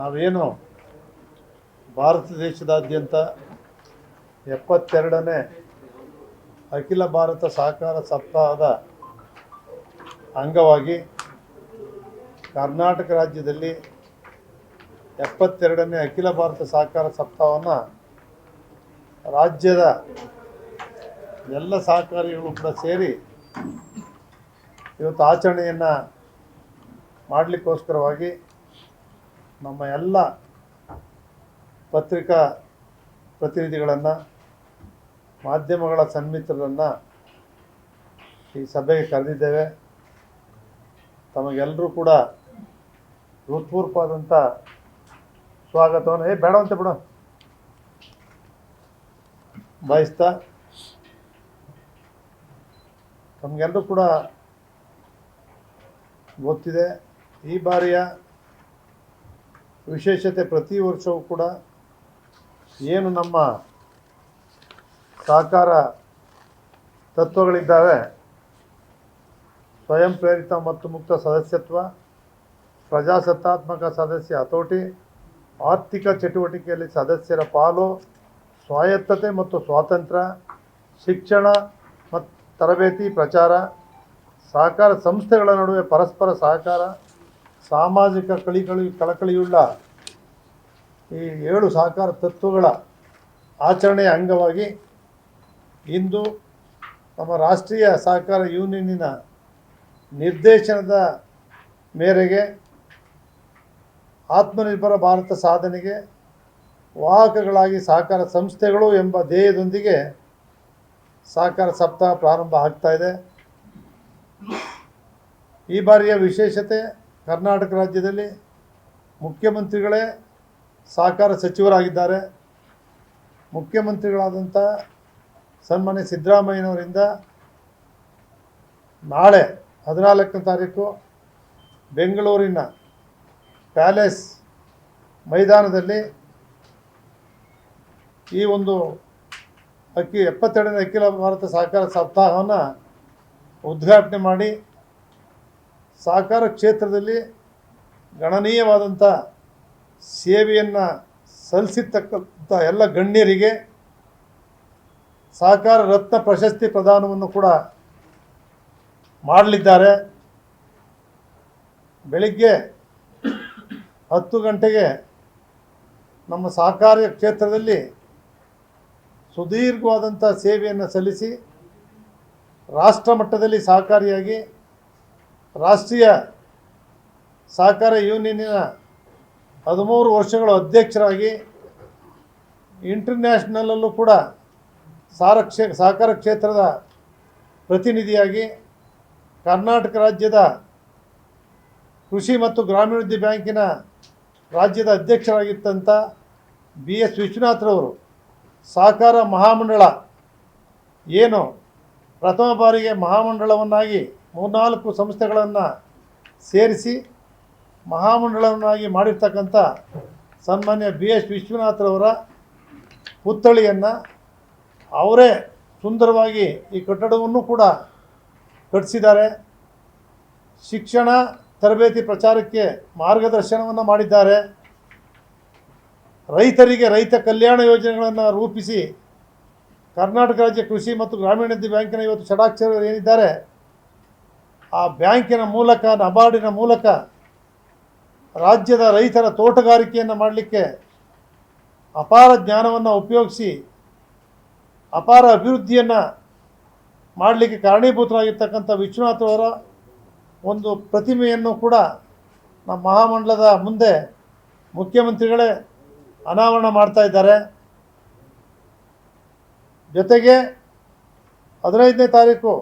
ನಾವೇನು ಭಾರತ ದೇಶದಾದ್ಯಂತ ಎಪ್ಪತ್ತೆರಡನೇ ಅಖಿಲ ಭಾರತ ಸಹಕಾರ ಸಪ್ತಾಹದ ಅಂಗವಾಗಿ ಕರ್ನಾಟಕ ರಾಜ್ಯದಲ್ಲಿ ಎಪ್ಪತ್ತೆರಡನೇ ಅಖಿಲ ಭಾರತ ಸಹಕಾರ ಸಪ್ತಾಹವನ್ನು ರಾಜ್ಯದ ಎಲ್ಲ ಸಹಕಾರಿಗಳು ಕೂಡ ಸೇರಿ ಇವತ್ತು ಆಚರಣೆಯನ್ನು ಮಾಡಲಿಕ್ಕೋಸ್ಕರವಾಗಿ ನಮ್ಮ ಎಲ್ಲ ಪತ್ರಿಕಾ ಪ್ರತಿನಿಧಿಗಳನ್ನು, ಮಾಧ್ಯಮಗಳ ಸನ್ಮಿತ್ರರನ್ನು ಈ ಸಭೆಗೆ ಕರೆದಿದ್ದೇವೆ. ತಮಗೆಲ್ಲರೂ ಕೂಡ ಹೃತ್ಪೂರ್ವಾದಂಥ ಸ್ವಾಗತವನ್ನು, ಏ, ಬೇಡ ಅಂತ ಬಿಡು. ಬಯಸ್ತಾ ತಮಗೆಲ್ಲರೂ ಕೂಡ ಗೊತ್ತಿದೆ. ಈ ಬಾರಿಯ ವಿಶೇಷತೆ ಪ್ರತಿ ವರ್ಷವೂ ಕೂಡ ಏನು ನಮ್ಮ ಸಹಕಾರ ತತ್ವಗಳಿದ್ದಾವೆ, ಸ್ವಯಂ ಪ್ರೇರಿತ ಮತ್ತು ಮುಕ್ತ ಸದಸ್ಯತ್ವ, ಪ್ರಜಾಸತ್ತಾತ್ಮಕ ಸದಸ್ಯ ಹತೋಟಿ, ಆರ್ಥಿಕ ಚಟುವಟಿಕೆಯಲ್ಲಿ ಸದಸ್ಯರ ಪಾಲು, ಸ್ವಾಯತ್ತತೆ ಮತ್ತು ಸ್ವಾತಂತ್ರ್ಯ ಶಿಕ್ಷಣ ಮತ್ತು ತರಬೇತಿ ಪ್ರಚಾರ, ಸಹಕಾರ ಸಂಸ್ಥೆಗಳ ನಡುವೆ ಪರಸ್ಪರ ಸಹಕಾರ ಸಾಮಾಜಿಕ ಕಳಿಕಳಿ, ಕಳಕಳಿಯುಳ್ಳ ಈ ಏಳು ಸಹಕಾರ ತತ್ವಗಳ ಆಚರಣೆಯ ಅಂಗವಾಗಿ ಇಂದು ನಮ್ಮ ರಾಷ್ಟ್ರೀಯ ಸಹಕಾರ ಯೂನಿಯನ್ನಿನ ನಿರ್ದೇಶನದ ಮೇರೆಗೆ ಆತ್ಮನಿರ್ಭರ ಭಾರತ ಸಾಧನೆಗೆ ವಾಹಕಗಳಾಗಿ ಸಹಕಾರ ಸಂಸ್ಥೆಗಳು ಎಂಬ ಧ್ಯೇಯದೊಂದಿಗೆ ಸಹಕಾರ ಸಪ್ತಾಹ ಪ್ರಾರಂಭ ಆಗ್ತಾಯಿದೆ ಈ ಬಾರಿಯ ವಿಶೇಷತೆ ಕರ್ನಾಟಕ ರಾಜ್ಯದಲ್ಲಿ ಮುಖ್ಯಮಂತ್ರಿಗಳೇ ಸಹಕಾರ ಸಚಿವರಾಗಿದ್ದಾರೆ. ಮುಖ್ಯಮಂತ್ರಿಗಳಾದಂಥ ಸನ್ಮಾನ್ಯ ಸಿದ್ದರಾಮಯ್ಯನವರಿಂದ ನಾಳೆ ಹದಿನಾಲ್ಕನೇ ತಾರೀಕು ಬೆಂಗಳೂರಿನ ಪ್ಯಾಲೇಸ್ ಮೈದಾನದಲ್ಲಿ ಈ ಒಂದು ಅಕ್ಕಿ ಎಪ್ಪತ್ತೆರಡನೇ ಅಖಿಲ ಭಾರತ ಸಹಕಾರ ಸಪ್ತಾಹವನ್ನು ಉದ್ಘಾಟನೆ ಮಾಡಿ ಸಹಕಾರ ಕ್ಷೇತ್ರದಲ್ಲಿ ಗಣನೀಯವಾದಂಥ ಸೇವೆಯನ್ನು ಸಲ್ಲಿಸಿರ್ತಕ್ಕಂಥ ಎಲ್ಲ ಗಣ್ಯರಿಗೆ ಸಹಕಾರ ರತ್ನ ಪ್ರಶಸ್ತಿ ಪ್ರದಾನವನ್ನು ಕೂಡ ಮಾಡಲಿದ್ದಾರೆ. ಬೆಳಿಗ್ಗೆ ಹತ್ತು ಗಂಟೆಗೆ ನಮ್ಮ ಸಹಕಾರ ಕ್ಷೇತ್ರದಲ್ಲಿ ಸುದೀರ್ಘವಾದಂಥ ಸೇವೆಯನ್ನು ಸಲ್ಲಿಸಿ ರಾಷ್ಟ್ರ ಮಟ್ಟದಲ್ಲಿ ಸಹಕಾರಿಯಾಗಿ ರಾಷ್ಟ್ರೀಯ ಸಹಕಾರ ಯೂನಿಯನ್ನಿನ ಹದಿಮೂರು ವರ್ಷಗಳ ಅಧ್ಯಕ್ಷರಾಗಿ ಇಂಟರ್ನ್ಯಾಷನಲಲ್ಲೂ ಕೂಡ ಸಾರ ಕ್ಷೇ, ಸಹಕಾರ ಕ್ಷೇತ್ರದ ಪ್ರತಿನಿಧಿಯಾಗಿ ಕರ್ನಾಟಕ ರಾಜ್ಯದ ಕೃಷಿ ಮತ್ತು ಗ್ರಾಮೀಣಾಭಿವೃದ್ಧಿ ಬ್ಯಾಂಕಿನ ರಾಜ್ಯದ ಅಧ್ಯಕ್ಷರಾಗಿದ್ದಂಥ ಬಿ ಎಸ್ ವಿಶ್ವನಾಥ್ರವರು ಸಹಕಾರ ಮಹಾಮಂಡಳ ಏನು ಪ್ರಥಮ ಬಾರಿಗೆ ಮಹಾಮಂಡಳವನ್ನಾಗಿ ಮೂರ್ನಾಲ್ಕು ಸಂಸ್ಥೆಗಳನ್ನು ಸೇರಿಸಿ ಮಹಾಮಂಡಳವನ್ನಾಗಿ ಮಾಡಿರ್ತಕ್ಕಂಥ ಸನ್ಮಾನ್ಯ ಬಿ ಎಸ್ ವಿಶ್ವನಾಥ್ರವರ ಪುತ್ಥಳಿಯನ್ನು ಅವರೇ ಸುಂದರವಾಗಿ ಈ ಕಟ್ಟಡವನ್ನು ಕೂಡ ಕಟ್ಟಿಸಿದ್ದಾರೆ. ಶಿಕ್ಷಣ ತರಬೇತಿ ಪ್ರಚಾರಕ್ಕೆ ಮಾರ್ಗದರ್ಶನವನ್ನು ಮಾಡಿದ್ದಾರೆ. ರೈತರಿಗೆ ರೈತ ಕಲ್ಯಾಣ ಯೋಜನೆಗಳನ್ನು ರೂಪಿಸಿ ಕರ್ನಾಟಕ ರಾಜ್ಯ ಕೃಷಿ ಮತ್ತು ಗ್ರಾಮೀಣಾಭಿವೃದ್ಧಿ ಬ್ಯಾಂಕಿನ ಇವತ್ತು ಷಡಾಕ್ಷರರು ಏನಿದ್ದಾರೆ ಆ ಬ್ಯಾಂಕಿನ ಮೂಲಕ, ನಬಾರ್ಡಿನ ಮೂಲಕ ರಾಜ್ಯದ ರೈತರ ತೋಟಗಾರಿಕೆಯನ್ನು ಮಾಡಲಿಕ್ಕೆ ಅಪಾರ ಜ್ಞಾನವನ್ನು ಉಪಯೋಗಿಸಿ, ಅಪಾರ ಅಭಿವೃದ್ಧಿಯನ್ನು ಮಾಡಲಿಕ್ಕೆ ಕಾರಣೀಭೂತರಾಗಿರ್ತಕ್ಕಂಥ ವಿಶ್ವನಾಥ್ ಅವರ ಒಂದು ಪ್ರತಿಮೆಯನ್ನು ಕೂಡ ನಮ್ಮ ಮಹಾಮಂಡಲದ ಮುಂದೆ ಮುಖ್ಯಮಂತ್ರಿಗಳೇ ಅನಾವರಣ ಮಾಡ್ತಾ ಇದ್ದಾರೆ. ಜೊತೆಗೆ ಹದಿನೈದನೇ ತಾರೀಕು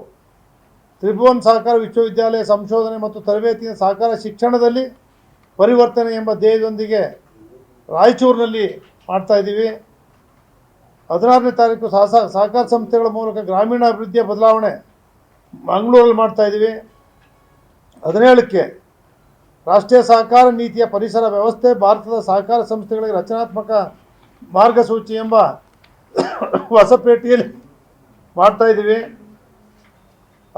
ತ್ರಿಭುವನ್ ಸಹಕಾರ ವಿಶ್ವವಿದ್ಯಾಲಯ ಸಂಶೋಧನೆ ಮತ್ತು ತರಬೇತಿಯ ಸಹಕಾರ ಶಿಕ್ಷಣದಲ್ಲಿ ಪರಿವರ್ತನೆ ಎಂಬ ಧ್ಯೇಯದೊಂದಿಗೆ ರಾಯಚೂರಿನಲ್ಲಿ ಮಾಡ್ತಾ ಇದ್ದೀವಿ. ಹದಿನಾರನೇ ತಾರೀಕು ಸಹಸ ಸಹಕಾರ ಸಂಸ್ಥೆಗಳ ಮೂಲಕ ಗ್ರಾಮೀಣ ಅಭಿವೃದ್ಧಿಯ ಬದಲಾವಣೆ ಮಂಗಳೂರಲ್ಲಿ ಮಾಡ್ತಾ ಇದ್ದೀವಿ. ಹದಿನೇಳಕ್ಕೆ ರಾಷ್ಟ್ರೀಯ ಸಹಕಾರ ನೀತಿಯ ಪರಿಸರ ವ್ಯವಸ್ಥೆ, ಭಾರತದ ಸಹಕಾರ ಸಂಸ್ಥೆಗಳಿಗೆ ರಚನಾತ್ಮಕ ಮಾರ್ಗಸೂಚಿ ಎಂಬ ಹೊಸಪೇಟೆಯಲ್ಲಿ ಮಾಡ್ತಾ ಇದ್ದೀವಿ.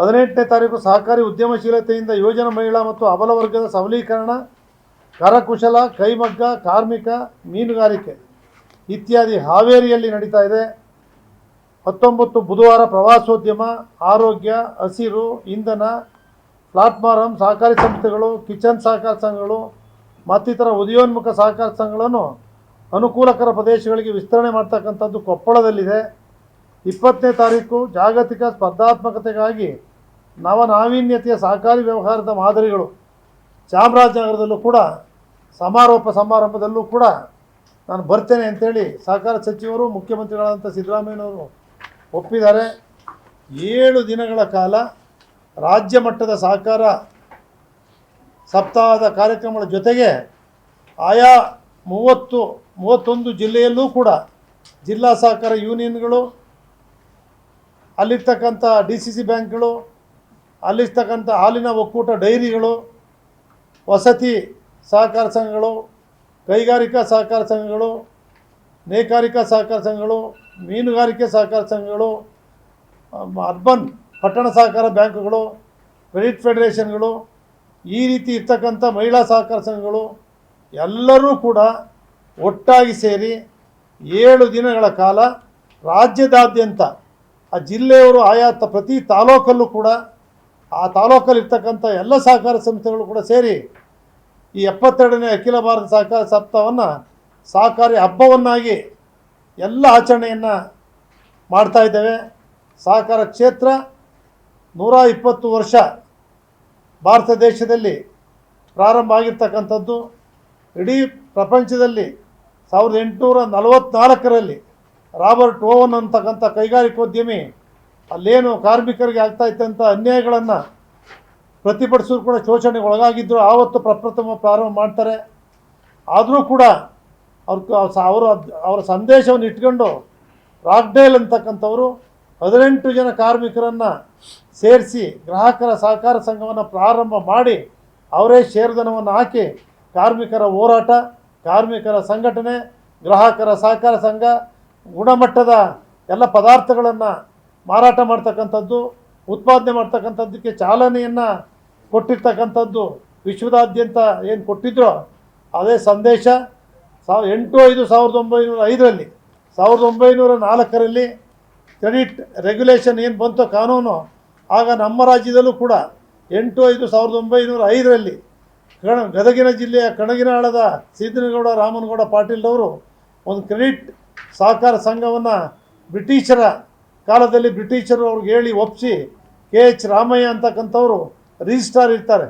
ಹದಿನೆಂಟನೇ ತಾರೀಕು ಸಹಕಾರಿ ಉದ್ಯಮಶೀಲತೆಯಿಂದ ಯುವಜನ ಮಹಿಳಾ ಮತ್ತು ಅಬಲ ವರ್ಗದ ಸಬಲೀಕರಣ, ಕರಕುಶಲ, ಕೈಮಗ್ಗ, ಕಾರ್ಮಿಕ, ಮೀನುಗಾರಿಕೆ ಇತ್ಯಾದಿ ಹಾವೇರಿಯಲ್ಲಿ ನಡೀತಾ ಇದೆ. ಹತ್ತೊಂಬತ್ತು ಬುಧವಾರ ಪ್ರವಾಸೋದ್ಯಮ, ಆರೋಗ್ಯ, ಹಸಿರು, ಇಂಧನ ಪ್ಲಾಟ್ಫಾರಂ ಸಹಕಾರಿ ಸಂಸ್ಥೆಗಳು, ಕಿಚನ್ ಸಹಕಾರ ಸಂಘಗಳು ಮತ್ತಿತರ ಉದಯೋನ್ಮುಖ ಸಹಕಾರ ಸಂಘಗಳನ್ನು ಅನುಕೂಲಕರ ಪ್ರದೇಶಗಳಿಗೆ ವಿಸ್ತರಣೆ ಮಾಡ್ತಕ್ಕಂಥದ್ದು ಕೊಪ್ಪಳದಲ್ಲಿದೆ. ಇಪ್ಪತ್ತನೇ ತಾರೀಕು ಜಾಗತಿಕ ಸ್ಪರ್ಧಾತ್ಮಕತೆಗಾಗಿ ನವನಾವೀನ್ಯತೆಯ ಸಹಕಾರಿ ವ್ಯವಹಾರದ ಮಾದರಿಗಳು ಚಾಮರಾಜನಗರದಲ್ಲೂ ಕೂಡ, ಸಮಾರೋಪ ಸಮಾರಂಭದಲ್ಲೂ ಕೂಡ ನಾನು ಬರ್ತೇನೆ ಅಂತೇಳಿ ಸಹಕಾರ ಸಚಿವರು, ಮುಖ್ಯಮಂತ್ರಿಗಳಾದಂಥ ಸಿದ್ದರಾಮಯ್ಯನವರು ಒಪ್ಪಿದ್ದಾರೆ. ಏಳು ದಿನಗಳ ಕಾಲ ರಾಜ್ಯ ಮಟ್ಟದ ಸಹಕಾರ ಸಪ್ತಾಹದ ಕಾರ್ಯಕ್ರಮಗಳ ಜೊತೆಗೆ ಆಯಾ ಮೂವತ್ತು, ಮೂವತ್ತೊಂದು ಜಿಲ್ಲೆಯಲ್ಲೂ ಕೂಡ ಜಿಲ್ಲಾ ಸಹಕಾರ ಯೂನಿಯನ್ಗಳು, ಅಲ್ಲಿರ್ತಕ್ಕಂಥ ಡಿ ಸಿ ಸಿ ಬ್ಯಾಂಕ್ಗಳು ಅಲ್ಲಿರ್ತಕ್ಕಂಥ ಹಾಲಿನ ಒಕ್ಕೂಟ ಡೈರಿಗಳು, ವಸತಿ ಸಹಕಾರ ಸಂಘಗಳು, ಕೈಗಾರಿಕಾ ಸಹಕಾರ ಸಂಘಗಳು, ನೇಕಾರಿಕಾ ಸಹಕಾರ ಸಂಘಗಳು, ಮೀನುಗಾರಿಕೆ ಸಹಕಾರ ಸಂಘಗಳು ಅರ್ಬನ್ ಪಟ್ಟಣ ಸಹಕಾರ ಬ್ಯಾಂಕುಗಳು, ಕ್ರೆಡಿಟ್ ಫೆಡರೇಷನ್ಗಳು, ಈ ರೀತಿ ಇರ್ತಕ್ಕಂಥ ಮಹಿಳಾ ಸಹಕಾರ ಸಂಘಗಳು ಎಲ್ಲರೂ ಕೂಡ ಒಟ್ಟಾಗಿ ಸೇರಿ ಏಳು ದಿನಗಳ ಕಾಲ ರಾಜ್ಯದಾದ್ಯಂತ ಆ ಜಿಲ್ಲೆಯವರು ಆಯಾ ಪ್ರತಿ ತಾಲೂಕಲ್ಲೂ ಕೂಡ ಆ ತಾಲೂಕಲ್ಲಿ ಇರ್ತಕ್ಕಂಥ ಎಲ್ಲ ಸಹಕಾರ ಸಂಸ್ಥೆಗಳು ಕೂಡ ಸೇರಿ ಈ ಎಪ್ಪತ್ತೆರಡನೇ ಅಖಿಲ ಭಾರತ ಸಹಕಾರ ಸಪ್ತಾಹವನ್ನು ಸಹಕಾರಿ ಹಬ್ಬವನ್ನಾಗಿ ಎಲ್ಲ ಆಚರಣೆಯನ್ನು ಮಾಡ್ತಾ ಇದ್ದೇವೆ. ಸಹಕಾರ ಕ್ಷೇತ್ರ ನೂರ ಇಪ್ಪತ್ತು ವರ್ಷ ಭಾರತ ದೇಶದಲ್ಲಿ ಪ್ರಾರಂಭ ಆಗಿರ್ತಕ್ಕಂಥದ್ದು. ಇಡೀ ಪ್ರಪಂಚದಲ್ಲಿ ಸಾವಿರದ ಎಂಟುನೂರ ನಲವತ್ತ್ನಾಲ್ಕರಲ್ಲಿ ರಾಬರ್ಟ್ ಓವನ್ ಅಂತಕ್ಕಂಥ ಕೈಗಾರಿಕೋದ್ಯಮಿ ಅಲ್ಲೇನು ಕಾರ್ಮಿಕರಿಗೆ ಆಗ್ತಾ ಇತ್ತಂಥ ಅನ್ಯಾಯಗಳನ್ನು ಪ್ರತಿಭಟಿಸಿದ್ರು ಕೂಡ ಶೋಷಣೆಗೆ ಒಳಗಾಗಿದ್ದರು ಆವತ್ತು ಪ್ರಪ್ರಥಮ ಪ್ರಾರಂಭ ಮಾಡ್ತಾರೆ. ಆದರೂ ಕೂಡ ಅವ್ರ ಅವರು ಅವರ ಸಂದೇಶವನ್ನು ಇಟ್ಕೊಂಡು ರಾಕ್ಡೇಲ್ ಅಂತಕ್ಕಂಥವರು ಹದಿನೆಂಟು ಜನ ಕಾರ್ಮಿಕರನ್ನು ಸೇರಿಸಿ ಗ್ರಾಹಕರ ಸಹಕಾರ ಸಂಘವನ್ನು ಪ್ರಾರಂಭ ಮಾಡಿ ಅವರೇ ಷೇರುಧನವನ್ನು ಹಾಕಿ ಕಾರ್ಮಿಕರ ಹೋರಾಟ, ಕಾರ್ಮಿಕರ ಸಂಘಟನೆ, ಗ್ರಾಹಕರ ಸಹಕಾರ ಸಂಘ, ಗುಣಮಟ್ಟದ ಎಲ್ಲ ಪದಾರ್ಥಗಳನ್ನು ಮಾರಾಟ ಮಾಡ್ತಕ್ಕಂಥದ್ದು, ಉತ್ಪಾದನೆ ಮಾಡ್ತಕ್ಕಂಥದ್ದಕ್ಕೆ ಚಾಲನೆಯನ್ನು ಕೊಟ್ಟಿರ್ತಕ್ಕಂಥದ್ದು ವಿಶ್ವದಾದ್ಯಂತ ಏನು ಕೊಟ್ಟಿದ್ರೋ ಅದೇ ಸಂದೇಶ. ಸಾವಿರ ಎಂಟು ಐದು ಸಾವಿರದ ಒಂಬೈನೂರ ಐದರಲ್ಲಿ, ಸಾವಿರದ ಒಂಬೈನೂರ ನಾಲ್ಕರಲ್ಲಿ ಕ್ರೆಡಿಟ್ ರೆಗ್ಯುಲೇಷನ್ ಏನು ಬಂತೋ ಕಾನೂನು, ಆಗ ನಮ್ಮ ರಾಜ್ಯದಲ್ಲೂ ಕೂಡ ಎಂಟು ಐದು ಸಾವಿರದ ಒಂಬೈನೂರ ಐದರಲ್ಲಿ ಕಣ, ಗದಗಿನ ಜಿಲ್ಲೆಯ ಕಣಗಿನಾಳದ ಸಿದ್ದನಗೌಡ ರಾಮನಗೌಡ ಪಾಟೀಲ್ರವರು ಒಂದು ಕ್ರೆಡಿಟ್ ಸಹಕಾರ ಸಂಘವನ್ನು ಬ್ರಿಟಿಷರ ಕಾಲದಲ್ಲಿ ಬ್ರಿಟಿಷರು ಅವ್ರಿಗೆ ಹೇಳಿ ಒಪ್ಪಿಸಿ ಕೆ ಎಚ್ ರಾಮಯ್ಯ ಅಂತಕ್ಕಂಥವ್ರು ರಿಜಿಸ್ಟ್ರಾರ್ ಇರ್ತಾರೆ.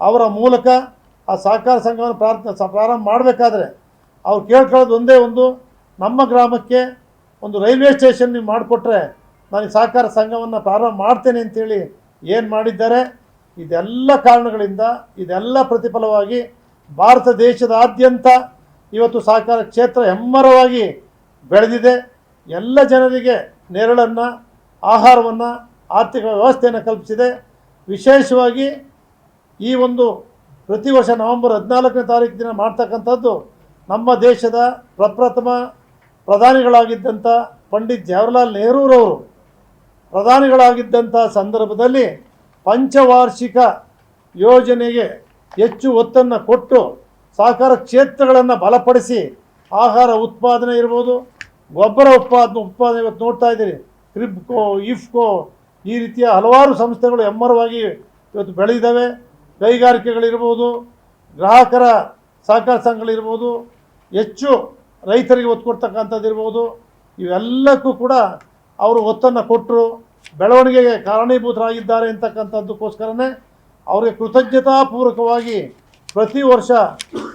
ಅವರ ಮೂಲಕ ಆ ಸಹಕಾರ ಸಂಘವನ್ನು ಪ್ರಾರ್ಥ ಪ್ರಾರಂಭ ಮಾಡಬೇಕಾದ್ರೆ ಅವ್ರು ಕೇಳ್ಕೊಳ್ಳೋದು ಒಂದೇ ಒಂದು, ನಮ್ಮ ಗ್ರಾಮಕ್ಕೆ ಒಂದು ರೈಲ್ವೆ ಸ್ಟೇಷನ್ ನೀವು ಮಾಡಿಕೊಟ್ರೆ ನಾನು ಸಹಕಾರ ಸಂಘವನ್ನು ಪ್ರಾರಂಭ ಮಾಡ್ತೇನೆ ಅಂತೇಳಿ ಏನು ಮಾಡಿದ್ದಾರೆ, ಇದೆಲ್ಲ ಕಾರಣಗಳಿಂದ, ಇದೆಲ್ಲ ಪ್ರತಿಫಲವಾಗಿ ಭಾರತ ದೇಶದಾದ್ಯಂತ ಇವತ್ತು ಸಹಕಾರ ಕ್ಷೇತ್ರ ಹೆಮ್ಮರವಾಗಿ ಬೆಳೆದಿದೆ. ಎಲ್ಲ ಜನರಿಗೆ ನೆರಳನ್ನು, ಆಹಾರವನ್ನು, ಆರ್ಥಿಕ ವ್ಯವಸ್ಥೆಯನ್ನು ಕಲ್ಪಿಸಿದೆ. ವಿಶೇಷವಾಗಿ ಈ ಒಂದು ಪ್ರತಿ ವರ್ಷ ನವೆಂಬರ್ ಹದಿನಾಲ್ಕನೇ ತಾರೀಕು ದಿನ ಮಾಡ್ತಕ್ಕಂಥದ್ದು ನಮ್ಮ ದೇಶದ ಪ್ರಪ್ರಥಮ ಪ್ರಧಾನಿಗಳಾಗಿದ್ದಂಥ ಪಂಡಿತ್ ಜವಹರ್ಲಾಲ್ ನೆಹರೂರವರು. ಪ್ರಧಾನಿಗಳಾಗಿದ್ದಂಥ ಸಂದರ್ಭದಲ್ಲಿ ಪಂಚವಾರ್ಷಿಕ ಯೋಜನೆಗೆ ಹೆಚ್ಚು ಒತ್ತನ್ನು ಕೊಟ್ಟು ಸಹಕಾರ ಕ್ಷೇತ್ರಗಳನ್ನು ಬಲಪಡಿಸಿ ಆಹಾರ ಉತ್ಪಾದನೆ ಇರ್ಬೋದು ಗೊಬ್ಬರ ಉತ್ಪಾದನೆ ಉತ್ಪಾದನೆ ಇವತ್ತು ನೋಡ್ತಾ ಇದ್ದೀರಿ. ಕ್ರಿಬ್ಕೋ ಇಫ್ಕೋ ಈ ರೀತಿಯ ಹಲವಾರು ಸಂಸ್ಥೆಗಳು ಹೆಮ್ಮರವಾಗಿ ಇವತ್ತು ಬೆಳೆದಿದ್ದಾವೆ. ಕೈಗಾರಿಕೆಗಳಿರ್ಬೋದು, ಗ್ರಾಹಕರ ಸಹಕಾರ ಸಂಘಗಳಿರ್ಬೋದು, ಹೆಚ್ಚು ರೈತರಿಗೆ ಒತ್ತು ಕೊಡ್ತಕ್ಕಂಥದ್ದಿರ್ಬೋದು ಇವೆಲ್ಲಕ್ಕೂ ಕೂಡ ಅವರು ಒತ್ತನ್ನು ಕೊಟ್ಟರು. ಬೆಳವಣಿಗೆಗೆ ಕಾರಣೀಭೂತರಾಗಿದ್ದಾರೆ ಅಂತಕ್ಕಂಥದ್ದಕ್ಕೋಸ್ಕರನೇ ಅವರಿಗೆ ಕೃತಜ್ಞತಾಪೂರ್ವಕವಾಗಿ ಪ್ರತಿ ವರ್ಷ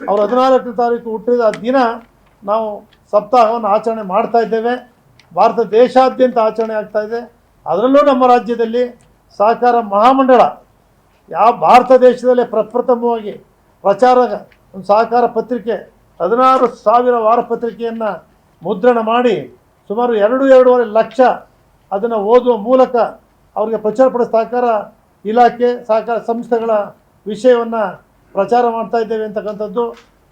ಅವರು ಹದಿನಾಲ್ಕನೇ ತಾರೀಕು ಹುಟ್ಟಿದ ದಿನ ನಾವು ಸಪ್ತಾಹವನ್ನು ಆಚರಣೆ ಮಾಡ್ತಾ ಇದ್ದೇವೆ. ಭಾರತ ದೇಶಾದ್ಯಂತ ಆಚರಣೆ ಆಗ್ತಾ ಇದೆ. ಅದರಲ್ಲೂ ನಮ್ಮ ರಾಜ್ಯದಲ್ಲಿ ಸಹಕಾರ ಮಹಾಮಂಡಳ ಯಾವ ಭಾರತ ದೇಶದಲ್ಲೇ ಪ್ರಪ್ರಥಮವಾಗಿ ಪ್ರಚಾರ, ಸಹಕಾರ ಪತ್ರಿಕೆ, ಹದಿನಾರು ಸಾವಿರ ವಾರಪತ್ರಿಕೆಯನ್ನು ಮುದ್ರಣ ಮಾಡಿ ಸುಮಾರು ಎರಡು, ಎರಡೂವರೆ ಲಕ್ಷ ಅದನ್ನು ಓದುವ ಮೂಲಕ ಅವರಿಗೆ ಪ್ರಚಾರಪಡಿಸ ಸಹಕಾರ ಇಲಾಖೆ, ಸಹಕಾರ ಸಂಸ್ಥೆಗಳ ವಿಷಯವನ್ನು ಪ್ರಚಾರ ಮಾಡ್ತಾ ಇದ್ದೇವೆ ಅಂತಕ್ಕಂಥದ್ದು.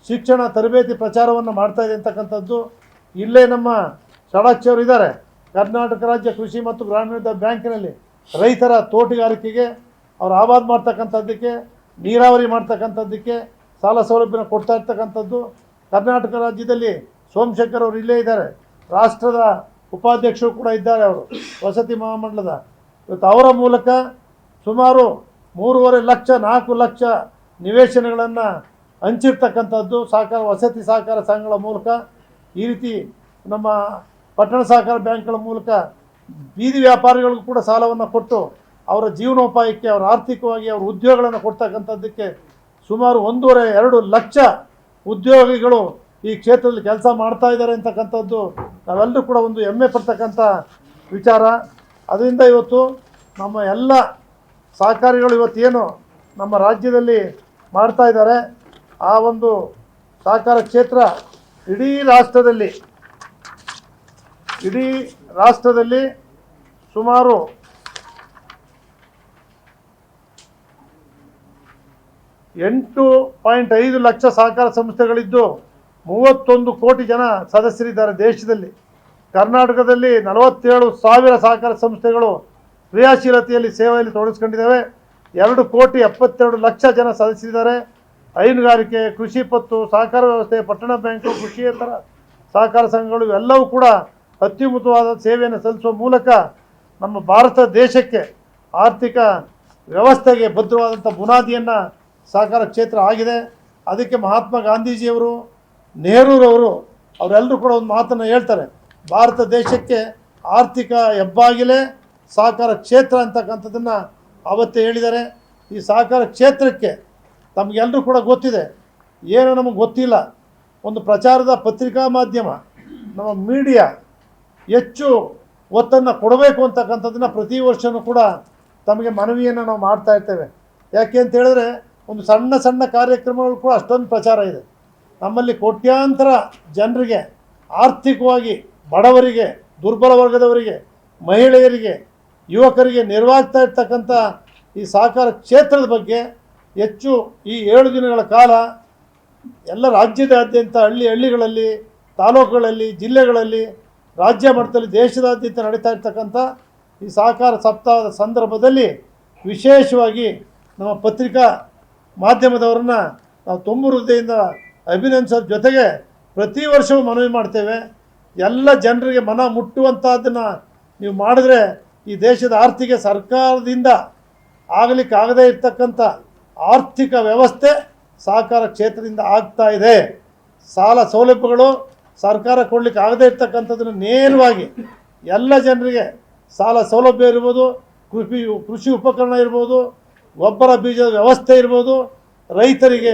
ಶಿಕ್ಷಣ ತರಬೇತಿ ಪ್ರಚಾರವನ್ನು ಮಾಡ್ತಾ ಇದೆ ಅಂತಕ್ಕಂಥದ್ದು. ಇಲ್ಲೇ ನಮ್ಮ ಷಡಾಕ್ಷಿಯವರು ಇದ್ದಾರೆ. ಕರ್ನಾಟಕ ರಾಜ್ಯ ಕೃಷಿ ಮತ್ತು ಗ್ರಾಮೀಣ ಬ್ಯಾಂಕಿನಲ್ಲಿ ರೈತರ ತೋಟಗಾರಿಕೆಗೆ ಅವ್ರು ಆಬಾದ್ ಮಾಡ್ತಕ್ಕಂಥದ್ದಕ್ಕೆ, ನೀರಾವರಿ ಮಾಡ್ತಕ್ಕಂಥದ್ದಕ್ಕೆ ಸಾಲ ಸೌಲಭ್ಯನ ಕೊಡ್ತಾ ಇರ್ತಕ್ಕಂಥದ್ದು. ಕರ್ನಾಟಕ ರಾಜ್ಯದಲ್ಲಿ ಸೋಮಶೇಖರ್ ಅವರು ಇಲ್ಲೇ ಇದ್ದಾರೆ. ರಾಷ್ಟ್ರದ ಉಪಾಧ್ಯಕ್ಷರು ಕೂಡ ಇದ್ದಾರೆ ಅವರು. ವಸತಿ ಮಹಾಮಂಡಲದ. ಇವತ್ತು ಅವರ ಮೂಲಕ ಸುಮಾರು ಮೂರುವರೆ ಲಕ್ಷ, ನಾಲ್ಕು ಲಕ್ಷ ನಿವೇಶನಗಳನ್ನು ಹಂಚಿರ್ತಕ್ಕಂಥದ್ದು ಸಹಕಾರ, ವಸತಿ ಸಹಕಾರ ಸಂಘಗಳ ಮೂಲಕ, ಈ ರೀತಿ ನಮ್ಮ ಪಟ್ಟಣ ಸಹಕಾರ ಬ್ಯಾಂಕ್ಗಳ ಮೂಲಕ ಬೀದಿ ವ್ಯಾಪಾರಿಗಳಿಗೂ ಕೂಡ ಸಾಲವನ್ನು ಕೊಟ್ಟು ಅವರ ಜೀವನೋಪಾಯಕ್ಕೆ, ಅವರ ಆರ್ಥಿಕವಾಗಿ ಅವರ ಉದ್ಯೋಗಗಳನ್ನು ಕೊಡ್ತಕ್ಕಂಥದ್ದಕ್ಕೆ ಸುಮಾರು ಒಂದೂವರೆ, ಎರಡು ಲಕ್ಷ ಉದ್ಯೋಗಿಗಳು ಈ ಕ್ಷೇತ್ರದಲ್ಲಿ ಕೆಲಸ ಮಾಡ್ತಾ ಇದ್ದಾರೆ ಅಂತಕ್ಕಂಥದ್ದು ನಾವೆಲ್ಲರೂ ಕೂಡ ಒಂದು ಹೆಮ್ಮೆ ಪಡ್ತಕ್ಕಂಥ ವಿಚಾರ. ಅದರಿಂದ ಇವತ್ತು ನಮ್ಮ ಎಲ್ಲ ಸಹಕಾರಿಗಳು ಇವತ್ತೇನು ನಮ್ಮ ರಾಜ್ಯದಲ್ಲಿ ಮಾಡ್ತಾ ಇದ್ದಾರೆ. ಆ ಒಂದು ಸಹಕಾರ ಕ್ಷೇತ್ರ ಇಡೀ ರಾಷ್ಟ್ರದಲ್ಲಿ ಇಡೀ ರಾಷ್ಟ್ರದಲ್ಲಿ ಸುಮಾರು ಎಂಟು ಪಾಯಿಂಟ್ ಐದು ಲಕ್ಷ ಸಹಕಾರ ಸಂಸ್ಥೆಗಳಿದ್ದು ಮೂವತ್ತೊಂದು ಕೋಟಿ ಜನ ಸದಸ್ಯರಿದ್ದಾರೆ ದೇಶದಲ್ಲಿ. ಕರ್ನಾಟಕದಲ್ಲಿ ನಲವತ್ತೇಳು ಸಾವಿರ ಸಹಕಾರ ಸಂಸ್ಥೆಗಳು ಕ್ರಿಯಾಶೀಲತೆಯಲ್ಲಿ ಸೇವೆಯಲ್ಲಿ ತೊಡಗಿಸ್ಕೊಂಡಿದ್ದಾವೆ. ಎರಡು ಕೋಟಿ ಎಪ್ಪತ್ತೆರಡು ಲಕ್ಷ ಜನ ಸದಸ್ಯರಿದ್ದಾರೆ. ಹೈನುಗಾರಿಕೆ, ಕೃಷಿ ಪತ್ತು, ಸಹಕಾರ ವ್ಯವಸ್ಥೆ, ಪಟ್ಟಣ ಬ್ಯಾಂಕು, ಕೃಷಿಯೇತರ ಸಹಕಾರ ಸಂಘಗಳು ಇವೆಲ್ಲವೂ ಕೂಡ ಅತ್ಯುನ್ನತವಾದ ಸೇವೆಯನ್ನು ಸಲ್ಲಿಸುವ ಮೂಲಕ ನಮ್ಮ ಭಾರತ ದೇಶಕ್ಕೆ ಆರ್ಥಿಕ ವ್ಯವಸ್ಥೆಗೆ ಭದ್ರವಾದಂಥ ಬುನಾದಿಯನ್ನು ಸಹಕಾರ ಕ್ಷೇತ್ರ ಆಗಿದೆ. ಅದಕ್ಕೆ ಮಹಾತ್ಮ ಗಾಂಧೀಜಿಯವರು, ನೆಹರೂರವರು ಅವರೆಲ್ಲರೂ ಕೂಡ ಒಂದು ಮಾತನ್ನು ಹೇಳ್ತಾರೆ. ಭಾರತ ದೇಶಕ್ಕೆ ಆರ್ಥಿಕ ಹೆಬ್ಬಾಗಿಲೇ, ಸಹಕಾರ ಕ್ಷೇತ್ರ ಅಂತಕ್ಕಂಥದ್ದನ್ನು ಅವತ್ತೇ ಹೇಳಿದ್ದಾರೆ. ಈ ಸಹಕಾರ ಕ್ಷೇತ್ರಕ್ಕೆ ತಮಗೆಲ್ಲರೂ ಕೂಡ ಗೊತ್ತಿದೆ. ಏನು ನಮಗೆ ಗೊತ್ತಿಲ್ಲ. ಒಂದು ಪ್ರಚಾರದ ಪತ್ರಿಕಾ ಮಾಧ್ಯಮ, ನಮ್ಮ ಮೀಡಿಯಾ ಹೆಚ್ಚು ಒತ್ತನ್ನು ಕೊಡಬೇಕು ಅಂತಕ್ಕಂಥದ್ದನ್ನು ಪ್ರತಿ ವರ್ಷವೂ ಕೂಡ ತಮಗೆ ಮನವಿಯನ್ನು ನಾವು ಮಾಡ್ತಾ ಇರ್ತೇವೆ. ಯಾಕೆ ಅಂತ ಹೇಳಿದ್ರೆ, ಒಂದು ಸಣ್ಣ ಸಣ್ಣ ಕಾರ್ಯಕ್ರಮಗಳು ಕೂಡ ಅಷ್ಟೊಂದು ಪ್ರಚಾರ ಇದೆ. ನಮ್ಮಲ್ಲಿ ಕೋಟ್ಯಾಂತರ ಜನರಿಗೆ, ಆರ್ಥಿಕವಾಗಿ ಬಡವರಿಗೆ, ದುರ್ಬಲ ವರ್ಗದವರಿಗೆ, ಮಹಿಳೆಯರಿಗೆ, ಯುವಕರಿಗೆ ನೆರವಾಗ್ತಾ ಇರ್ತಕ್ಕಂಥ ಈ ಸಹಕಾರ ಕ್ಷೇತ್ರದ ಬಗ್ಗೆ ಹೆಚ್ಚು ಈ ಏಳು ದಿನಗಳ ಕಾಲ ಎಲ್ಲ ರಾಜ್ಯದಾದ್ಯಂತ ಹಳ್ಳಿ ಹಳ್ಳಿಗಳಲ್ಲಿ, ತಾಲೂಕುಗಳಲ್ಲಿ, ಜಿಲ್ಲೆಗಳಲ್ಲಿ, ರಾಜ್ಯ ಮಟ್ಟದಲ್ಲಿ, ದೇಶದಾದ್ಯಂತ ನಡೀತಾ ಇರ್ತಕ್ಕಂಥ ಈ ಸಹಕಾರ ಸಪ್ತಾಹದ ಸಂದರ್ಭದಲ್ಲಿ ವಿಶೇಷವಾಗಿ ನಮ್ಮ ಪತ್ರಿಕಾ ಮಾಧ್ಯಮದವರನ್ನ ನಾವು ತುಂಬ ಹೃದಯದಿಂದ ಅಭಿನಂದಿಸೋದ್ರ ಜೊತೆಗೆ ಪ್ರತಿ ವರ್ಷವೂ ಮನವಿ ಮಾಡ್ತೇವೆ. ಎಲ್ಲ ಜನರಿಗೆ ಮನ ಮುಟ್ಟುವಂಥದ್ದನ್ನು ನೀವು ಮಾಡಿದ್ರೆ ಈ ದೇಶದ ಆರ್ಥಿಕ ಸರ್ಕಾರದಿಂದ ಆಗಲಿಕ್ಕಾಗದೇ ಇರ್ತಕ್ಕಂಥ ಆರ್ಥಿಕ ವ್ಯವಸ್ಥೆ ಸಹಕಾರ ಕ್ಷೇತ್ರದಿಂದ ಆಗ್ತಾ ಇದೆ. ಸಾಲ ಸೌಲಭ್ಯಗಳು ಸರ್ಕಾರ ಕೊಡಲಿಕ್ಕೆ ಆಗದೇ ಇರ್ತಕ್ಕಂಥದ್ದನ್ನು ನೇರವಾಗಿ ಎಲ್ಲ ಜನರಿಗೆ ಸಾಲ ಸೌಲಭ್ಯ ಇರ್ಬೋದು, ಕೃಷಿ ಕೃಷಿ ಉಪಕರಣ ಇರ್ಬೋದು, ಗೊಬ್ಬರ ಬೀಜದ ವ್ಯವಸ್ಥೆ ಇರ್ಬೋದು, ರೈತರಿಗೆ,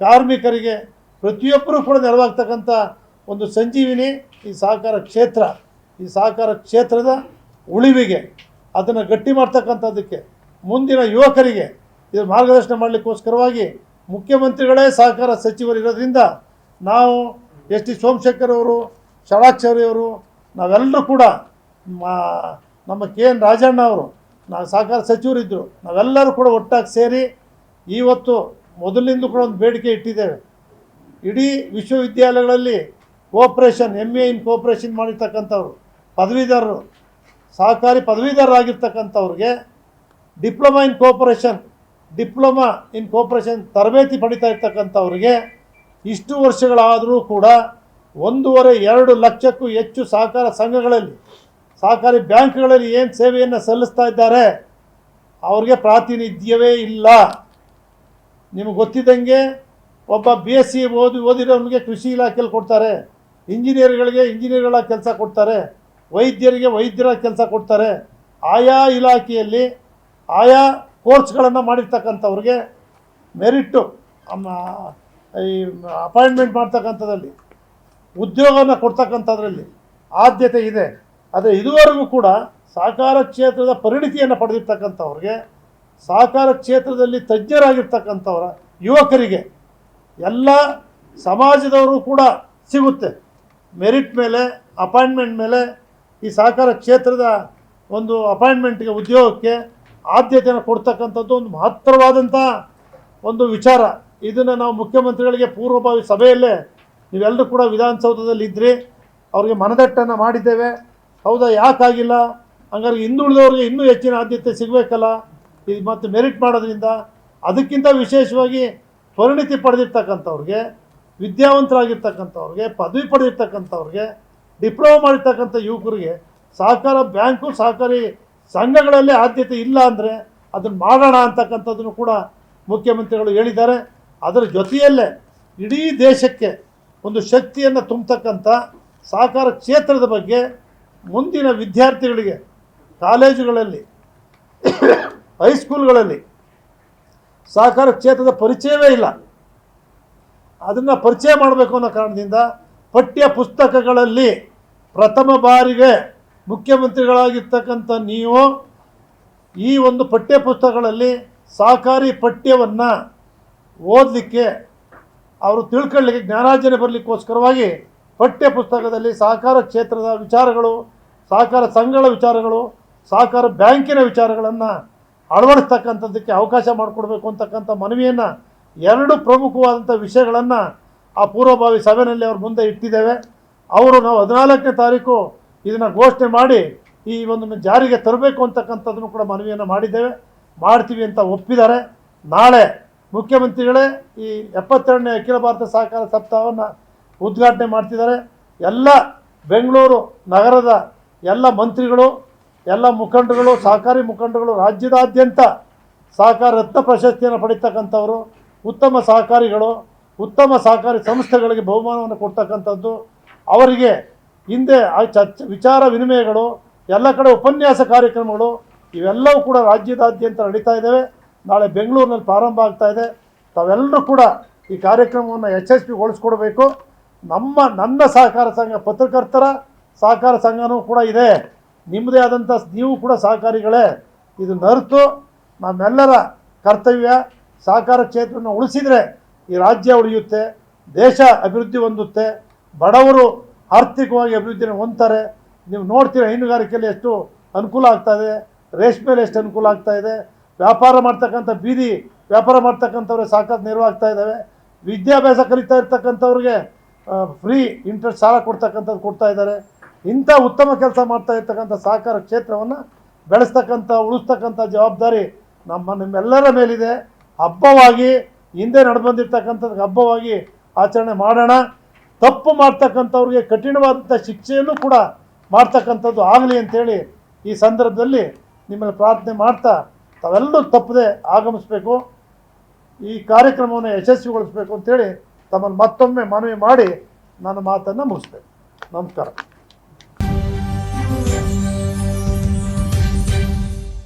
ಕಾರ್ಮಿಕರಿಗೆ, ಪ್ರತಿಯೊಬ್ಬರೂ ಕೂಡ ನೆರವಾಗ್ತಕ್ಕಂಥ ಒಂದು ಸಂಜೀವಿನಿ ಈ ಸಹಕಾರ ಕ್ಷೇತ್ರ. ಈ ಸಹಕಾರ ಕ್ಷೇತ್ರದ ಉಳಿವಿಗೆ ಅದನ್ನು ಗಟ್ಟಿ ಮಾಡ್ತಕ್ಕಂಥದ್ದಕ್ಕೆ ಮುಂದಿನ ಯುವಕರಿಗೆ ಇದು ಮಾರ್ಗದರ್ಶನ ಮಾಡಲಿಕ್ಕೋಸ್ಕರವಾಗಿ ಮುಖ್ಯಮಂತ್ರಿಗಳೇ ಸಹಕಾರ ಸಚಿವರು ಇರೋದ್ರಿಂದ ನಾವು ಎಸ್ ಟಿ ಸೋಮಶೇಖರ್ ಅವರು, ಷಡಾಕ್ಷರಿ ಅವರು, ನಾವೆಲ್ಲರೂ ಕೂಡ ನಮ್ಮ ಕೆ ಎನ್ ರಾಜಣ್ಣ ಅವರು ನಾವು ಸಹಕಾರ ಸಚಿವರಿದ್ದರು ನಾವೆಲ್ಲರೂ ಕೂಡ ಒಟ್ಟಾಗಿ ಸೇರಿ ಇವತ್ತು ಮೊದಲಿಂದ ಕೂಡ ಒಂದು ಬೇಡಿಕೆ ಇಟ್ಟಿದ್ದೇವೆ. ಇಡೀ ವಿಶ್ವವಿದ್ಯಾಲಯಗಳಲ್ಲಿ cooperation M A in cooperation ಮಾಡಿರ್ತಕ್ಕಂಥವ್ರು, ಪದವೀಧರರು, ಸಹಕಾರಿ ಪದವೀಧರರಾಗಿರ್ತಕ್ಕಂಥವ್ರಿಗೆ diploma in cooperation diploma in cooperation ತರಬೇತಿ ಪಡಿತಾ ಇರ್ತಕ್ಕಂಥವ್ರಿಗೆ ಇಷ್ಟು ವರ್ಷಗಳಾದರೂ ಕೂಡ ಒಂದೂವರೆ ಎರಡು ಲಕ್ಷಕ್ಕೂ ಹೆಚ್ಚು ಸಹಕಾರ ಸಂಘಗಳಲ್ಲಿ, ಸಹಕಾರಿ ಬ್ಯಾಂಕ್ಗಳಲ್ಲಿ ಏನು ಸೇವೆಯನ್ನು ಸಲ್ಲಿಸ್ತಾ ಇದ್ದಾರೆ, ಅವ್ರಿಗೆ ಪ್ರಾತಿನಿಧ್ಯವೇ ಇಲ್ಲ. ನಿಮಗೆ ಗೊತ್ತಿದ್ದಂಗೆ ಒಬ್ಬ ಬಿ ಎಸ್ ಸಿ ಓದಿ ಓದಿರೋನಿಗೆ ಕೃಷಿ ಇಲಾಖೆಯಲ್ಲಿ ಕೊಡ್ತಾರೆ, ಇಂಜಿನಿಯರ್ಗಳಿಗೆ ಇಂಜಿನಿಯರ್ಗಳ ಕೆಲಸ ಕೊಡ್ತಾರೆ, ವೈದ್ಯರಿಗೆ ವೈದ್ಯರ ಕೆಲಸ ಕೊಡ್ತಾರೆ. ಆಯಾ ಇಲಾಖೆಯಲ್ಲಿ ಆಯಾ ಕೋರ್ಸ್ಗಳನ್ನು ಮಾಡಿರ್ತಕ್ಕಂಥವ್ರಿಗೆ ಮೆರಿಟ್ಟು ಈ ಅಪಾಯಿಂಟ್ಮೆಂಟ್ ಮಾಡ್ತಕ್ಕಂಥದ್ರಲ್ಲಿ, ಉದ್ಯೋಗವನ್ನು ಕೊಡ್ತಕ್ಕಂಥದ್ರಲ್ಲಿ ಆದ್ಯತೆ ಇದೆ. ಆದರೆ ಇದುವರೆಗೂ ಕೂಡ ಸಹಕಾರ ಕ್ಷೇತ್ರದ ಪರಿಣಿತಿಯನ್ನು ಪಡೆದಿರ್ತಕ್ಕಂಥವ್ರಿಗೆ, ಸಹಕಾರ ಕ್ಷೇತ್ರದಲ್ಲಿ ತಜ್ಞರಾಗಿರ್ತಕ್ಕಂಥವರ ಯುವಕರಿಗೆ ಎಲ್ಲ ಸಮಾಜದವರು ಕೂಡ ಸಿಗುತ್ತೆ. ಮೆರಿಟ್ ಮೇಲೆ, ಅಪಾಯಿಂಟ್ಮೆಂಟ್ ಮೇಲೆ ಈ ಸಹಕಾರ ಕ್ಷೇತ್ರದ ಒಂದು ಅಪಾಯಿಂಟ್ಮೆಂಟ್ಗೆ, ಉದ್ಯೋಗಕ್ಕೆ ಆದ್ಯತೆಯನ್ನು ಕೊಡ್ತಕ್ಕಂಥದ್ದು ಒಂದು ಮಹತ್ತರವಾದಂಥ ಒಂದು ವಿಚಾರ. ಇದನ್ನು ನಾವು ಮುಖ್ಯಮಂತ್ರಿಗಳಿಗೆ ಪೂರ್ವಭಾವಿ ಸಭೆಯಲ್ಲೇ ನೀವೆಲ್ಲರೂ ಕೂಡ ವಿಧಾನಸೌಧದಲ್ಲಿ ಇದ್ರಿ, ಅವ್ರಿಗೆ ಮನದಟ್ಟನ್ನು ಮಾಡಿದ್ದೇವೆ. ಹೌದಾ, ಯಾಕಾಗಿಲ್ಲ? ಹಂಗಾರೆ ಹಿಂದುಳಿದವ್ರಿಗೆ ಇನ್ನೂ ಹೆಚ್ಚಿನ ಆದ್ಯತೆ ಸಿಗಬೇಕಲ್ಲ? ಇದು ಮತ್ತು ಮೆರಿಟ್ ಮಾಡೋದ್ರಿಂದ ಅದಕ್ಕಿಂತ ವಿಶೇಷವಾಗಿ ಪರಿಣಿತಿ ಪಡೆದಿರ್ತಕ್ಕಂಥವ್ರಿಗೆ, ವಿದ್ಯಾವಂತರಾಗಿರ್ತಕ್ಕಂಥವ್ರಿಗೆ, ಪದವಿ ಪಡೆದಿರ್ತಕ್ಕಂಥವ್ರಿಗೆ, ಡಿಪ್ಲೊಮಾ ಮಾಡಿರ್ತಕ್ಕಂಥ ಯುವಕರಿಗೆ ಸಹಕಾರ, ಬ್ಯಾಂಕು ಸಹಕಾರಿ ಸಂಘಗಳಲ್ಲಿ ಆದ್ಯತೆ ಇಲ್ಲ ಅಂದರೆ ಅದನ್ನು ಮಾಡೋಣ ಅಂತಕ್ಕಂಥದ್ದನ್ನು ಕೂಡ ಮುಖ್ಯಮಂತ್ರಿಗಳು ಹೇಳಿದ್ದಾರೆ. ಅದರ ಜೊತೆಯಲ್ಲೇ ಇಡೀ ದೇಶಕ್ಕೆ ಒಂದು ಶಕ್ತಿಯನ್ನು ತುಂಬತಕ್ಕಂಥ ಸಹಕಾರ ಕ್ಷೇತ್ರದ ಬಗ್ಗೆ ಮುಂದಿನ ವಿದ್ಯಾರ್ಥಿಗಳಿಗೆ ಕಾಲೇಜುಗಳಲ್ಲಿ, ಹೈಸ್ಕೂಲ್ಗಳಲ್ಲಿ ಸಹಕಾರ ಕ್ಷೇತ್ರದ ಪರಿಚಯವೇ ಇಲ್ಲ. ಅದನ್ನು ಪರಿಚಯ ಮಾಡಬೇಕು ಅನ್ನೋ ಕಾರಣದಿಂದ ಪಠ್ಯ ಪುಸ್ತಕಗಳಲ್ಲಿ ಪ್ರಥಮ ಬಾರಿಗೆ ಮುಖ್ಯಮಂತ್ರಿಗಳಾಗಿರ್ತಕ್ಕಂಥ ನೀವು ಈ ಒಂದು ಪಠ್ಯ ಪುಸ್ತಕಗಳಲ್ಲಿ ಸಹಕಾರಿ ಪಠ್ಯವನ್ನು ಓದಲಿಕ್ಕೆ ಅವರು ತಿಳ್ಕೊಳ್ಳಿಕ್ಕೆ ಜ್ಞಾನಾರ್ಜನೆ ಬರಲಿಕ್ಕೋಸ್ಕರವಾಗಿ ಪಠ್ಯ ಪುಸ್ತಕದಲ್ಲಿ ಸಹಕಾರ ಕ್ಷೇತ್ರದ ವಿಚಾರಗಳು, ಸಹಕಾರ ಸಂಘಗಳ ವಿಚಾರಗಳು, ಸಹಕಾರ ಬ್ಯಾಂಕಿನ ವಿಚಾರಗಳನ್ನು ಅಳವಡಿಸ್ತಕ್ಕಂಥದ್ದಕ್ಕೆ ಅವಕಾಶ ಮಾಡಿಕೊಡ್ಬೇಕು ಅಂತಕ್ಕಂಥ ಮನವಿಯನ್ನು ಎರಡು ಪ್ರಮುಖವಾದಂಥ ವಿಷಯಗಳನ್ನು ಆ ಪೂರ್ವಭಾವಿ ಸಭೆಯಲ್ಲಿ ಅವ್ರ ಮುಂದೆ ಇಟ್ಟಿದ್ದೇವೆ. ಅವರು ನಾವು ಹದಿನಾಲ್ಕನೇ ತಾರೀಕು ಇದನ್ನು ಘೋಷಣೆ ಮಾಡಿ ಈ ಒಂದು ಜಾರಿಗೆ ತರಬೇಕು ಅಂತಕ್ಕಂಥದ್ದನ್ನು ಕೂಡ ಮನವಿಯನ್ನು ಮಾಡಿದ್ದೇವೆ. ಮಾಡ್ತೀವಿ ಅಂತ ಒಪ್ಪಿದ್ದಾರೆ. ನಾಳೆ ಮುಖ್ಯಮಂತ್ರಿಗಳೇ ಈ ಎಪ್ಪತ್ತೆರಡನೇ ಅಖಿಲ ಭಾರತ ಸಹಕಾರ ಸಪ್ತಾಹವನ್ನು ಉದ್ಘಾಟನೆ ಮಾಡ್ತಿದ್ದಾರೆ. ಎಲ್ಲ ಬೆಂಗಳೂರು ನಗರದ ಎಲ್ಲ ಮಂತ್ರಿಗಳು, ಎಲ್ಲ ಮುಖಂಡರುಗಳು, ಸಹಕಾರಿ ಮುಖಂಡರುಗಳು, ರಾಜ್ಯದಾದ್ಯಂತ ಸಹಕಾರ ರತ್ನ ಪ್ರಶಸ್ತಿಯನ್ನು ಪಡೀತಕ್ಕಂಥವರು, ಉತ್ತಮ ಸಹಕಾರಿಗಳು, ಉತ್ತಮ ಸಹಕಾರಿ ಸಂಸ್ಥೆಗಳಿಗೆ ಬಹುಮಾನವನ್ನು ಕೊಡ್ತಕ್ಕಂಥದ್ದು ಅವರಿಗೆ ಹಿಂದೆ ಆ ಚರ್ಚೆ, ವಿಚಾರ ವಿನಿಮಯಗಳು, ಎಲ್ಲ ಕಡೆ ಉಪನ್ಯಾಸ ಕಾರ್ಯಕ್ರಮಗಳು, ಇವೆಲ್ಲವೂ ಕೂಡ ರಾಜ್ಯದಾದ್ಯಂತ ನಡೀತಾ ಇದ್ದಾವೆ. ನಾಳೆ ಬೆಂಗಳೂರಿನಲ್ಲಿ ಪ್ರಾರಂಭ ಆಗ್ತಾ ಇದೆ. ತಾವೆಲ್ಲರೂ ಕೂಡ ಈ ಕಾರ್ಯಕ್ರಮವನ್ನು ಯಶಸ್ವಿಗೊಳಿಸ್ಕೊಡ್ಬೇಕು. ನಮ್ಮ, ನನ್ನ ಸಹಕಾರ ಸಂಘ ಪತ್ರಕರ್ತರ ಸಹಕಾರ ಸಂಘನೂ ಕೂಡ ಇದೆ. ನಿಮ್ಮದೇ ಆದಂಥ ನೀವು ಕೂಡ ಸಹಕಾರಿಗಳೇ. ಇದು ನರ್ತು, ನಮ್ಮೆಲ್ಲರ ಕರ್ತವ್ಯ. ಸಹಕಾರ ಕ್ಷೇತ್ರವನ್ನು ಉಳಿಸಿದರೆ ಈ ರಾಜ್ಯ ಉಳಿಯುತ್ತೆ, ದೇಶ ಅಭಿವೃದ್ಧಿ ಹೊಂದುತ್ತೆ. ಬಡವರು ಆರ್ಥಿಕವಾಗಿ ಅಭಿವೃದ್ಧಿನ ಹೊಂದ್ತಾರೆ. ನೀವು ನೋಡ್ತೀರ ಹೈನುಗಾರಿಕೆಯಲ್ಲಿ ಎಷ್ಟು ಅನುಕೂಲ ಆಗ್ತಾಯಿದೆ ರೇಷ್ಮೆಯಲ್ಲಿ ಎಷ್ಟು ಅನುಕೂಲ ಆಗ್ತಾಯಿದೆ ವ್ಯಾಪಾರ ಮಾಡ್ತಕ್ಕಂಥ ಬೀದಿ, ವ್ಯಾಪಾರ ಮಾಡ್ತಕ್ಕಂಥವ್ರಿಗೆ ಸಾಕಷ್ಟು ನೆರವಾಗ್ತಾ ಇದ್ದಾವೆ. ವಿದ್ಯಾಭ್ಯಾಸ ಕಲಿತಾ ಇರ್ತಕ್ಕಂಥವ್ರಿಗೆ ಫ್ರೀ ಇಂಟ್ರೆಸ್ಟ್ ಸಾಲ ಕೊಡ್ತಕ್ಕಂಥದ್ದು ಕೊಡ್ತಾ ಇದ್ದಾರೆ. ಇಂಥ ಉತ್ತಮ ಕೆಲಸ ಮಾಡ್ತಾ ಇರ್ತಕ್ಕಂಥ ಸಹಕಾರ ಕ್ಷೇತ್ರವನ್ನು ಬೆಳೆಸ್ತಕ್ಕಂಥ, ಉಳಿಸ್ತಕ್ಕಂಥ ಜವಾಬ್ದಾರಿ ನಮ್ಮ ನಿಮ್ಮೆಲ್ಲರ ಮೇಲಿದೆ. ಹಬ್ಬವಾಗಿ ಹಿಂದೆ ನಡೆದು ಹಬ್ಬವಾಗಿ ಆಚರಣೆ ಮಾಡೋಣ. ತಪ್ಪು ಮಾಡ್ತಕ್ಕಂಥವ್ರಿಗೆ ಕಠಿಣವಾದಂಥ ಶಿಕ್ಷೆಯನ್ನು ಕೂಡ ಮಾಡ್ತಕ್ಕಂಥದ್ದು ಆಗಲಿ ಅಂಥೇಳಿ ಈ ಸಂದರ್ಭದಲ್ಲಿ ನಿಮ್ಮನ್ನು ಪ್ರಾರ್ಥನೆ ಮಾಡ್ತಾ ತಾವೆಲ್ಲರೂ ತಪ್ಪದೆ ಆಗಮಿಸಬೇಕು, ಈ ಕಾರ್ಯಕ್ರಮವನ್ನು ಯಶಸ್ವಿಗೊಳಿಸಬೇಕು ಅಂತೇಳಿ ತಮ್ಮನ್ನು ಮತ್ತೊಮ್ಮೆ ಮನವಿ ಮಾಡಿ ನನ್ನ ಮಾತನ್ನು ಮುಗಿಸ್ಬೇಕು. ನಮಸ್ಕಾರ.